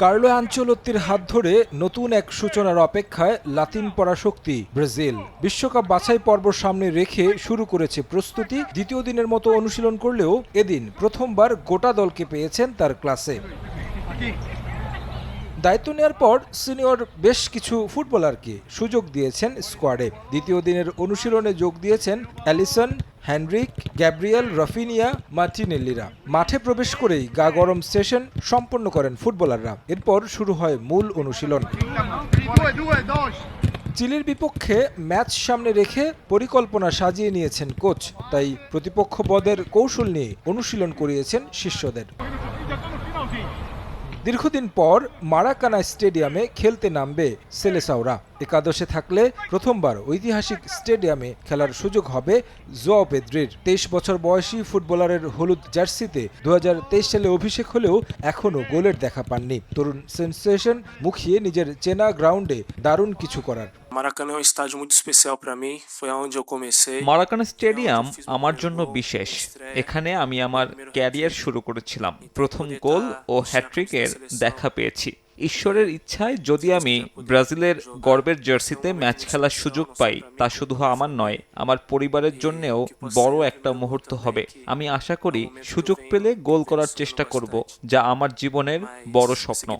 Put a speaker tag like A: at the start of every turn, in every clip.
A: Carlo আঞ্চলত্তির হাত ধরে নতুন এক সূচনার অপেক্ষায় লাতিন পড়া শক্তি ব্রাজিল। বিশ্বকাপ বাছাই পর্ব সামনে রেখে শুরু করেছে প্রস্তুতি দ্বিতীয় দিনের মতো অনুশীলন করলেও এদিন প্রথমবার গোটা দলকে পেয়েছেন তার ক্লাসে। দায়িত্ব নেওয়ার পর সিনিয়র বেশ কিছু ফুটবলারকে সুযোগ দিয়েছেন স্কোয়াডে। দ্বিতীয় দিনের অনুশীলনে যোগ দিয়েছেন অ্যালিসন হ্যান্ড্রিক গ্যাব্রিয়েল, রফিনিয়া, মার্টিনেল্লিরা। মাঠে প্রবেশ করেই গা গরম সেশন সম্পন্ন করেন ফুটবলাররা। এরপর শুরু হয় মূল অনুশীলন। চিলির বিপক্ষে ম্যাচ সামনে রেখে পরিকল্পনা সাজিয়ে নিয়েছেন কোচ। তাই প্রতিপক্ষ বদের কৌশল নিয়ে অনুশীলন করিয়েছেন শিষ্যদের। দীর্ঘদিন পর মারাকানা স্টেডিয়ামে খেলতে নামবে সেলেসাওরা। একাদশে থাকলে প্রথমবার ঐতিহাসিক স্টেডিয়ামে খেলার সুযোগ হবে জোয়া পেদ্রির। তেইশ বছর বয়সী ফুটবলারের হলুদ জার্সিতে দু হাজার তেইশ সালে অভিষেক হলেও এখনও গোলের দেখা পাননি। তরুণ সেন্সেশন মুখিয়ে নিজের চেনা গ্রাউন্ডে দারুণ কিছু করার।
B: Maracanã é um estádio muito especial para mí. Foi aonde eu comecei.
C: Maracana stadium আমার জন্য বিশেষ। এখানে আমি আমার ক্যারিয়ার শুরু করেছিলাম। প্রথম গোল ও হ্যাট্রিকের দেখা পেয়েছি। ঈশ্বরের ইচ্ছায় যদি আমি ব্রাজিলের গর্বের জার্সিতে ম্যাচ খেলার সুযোগ পাই তা শুধু আমার নয় আমার পরিবারের জন্যও বড় একটা মুহূর্ত হবে। আমি আশা করি সুযোগ পেলে গোল করার চেষ্টা করব যা আমার জীবনের বড় স্বপ্ন।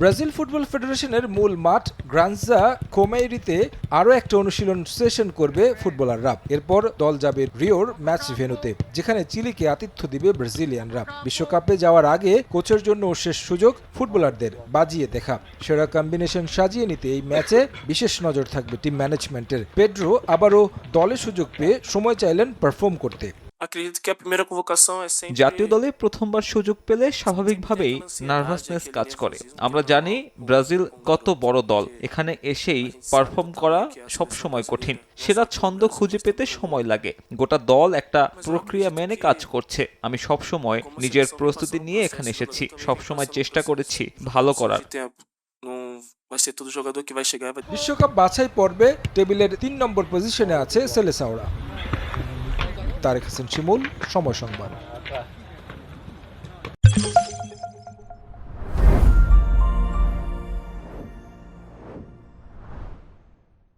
A: ব্রাজিল ফুটবল ফেডারেশনের মূল মাঠ গ্রানজা কোমেইরিতে আরও একটা অনুশীলন সেশন করবে ফুটবলাররা। এরপর দল যাবে রিওর ম্যাচ ভেনুতে, যেখানে চিলিকে আতিথ্য দিবে ব্রাজিলিয়ানরা। বিশ্বকাপে যাওয়ার আগে কোচের জন্য শেষ সুযোগ ফুটবলারদের, বাজিয়ে দেখা। সেরা কম্বিনেশন সাজিয়ে নিতে এই ম্যাচে বিশেষ নজর থাকবে টিম ম্যানেজমেন্টের। পেড্রো আবারও দলে সুযোগ পেয়ে সময় চাইলেন পারফর্ম করতে।
B: Acredito que a primeira convocação é sempre.
C: জাতীয় দলে প্রথমবার সুযোগ পেলে স্বাভাবিকভাবেই নার্ভাসনেস কাজ করে। আমরা জানি ব্রাজিল কত বড় দল। এখানে এসেই পারফর্ম করা সব সময় কঠিন। সেরা ছন্দ খুঁজে পেতে সময় লাগে। গোটা দল একটা প্রক্রিয়া মেনে কাজ করছে। আমি সব সময় নিজের প্রস্তুতি নিয়ে এখানে এসেছি। সব সময় চেষ্টা করেছি ভালো করার।
B: De tempo. Não vai ser todo jogador que vai chegar
A: বিশ্বকাপ বাছাই পর্বে টেবিলের তিন নম্বর পজিশনে আছে সেলেসাওরা। তারেক হাসিন শিমুল সময় সংবাদ।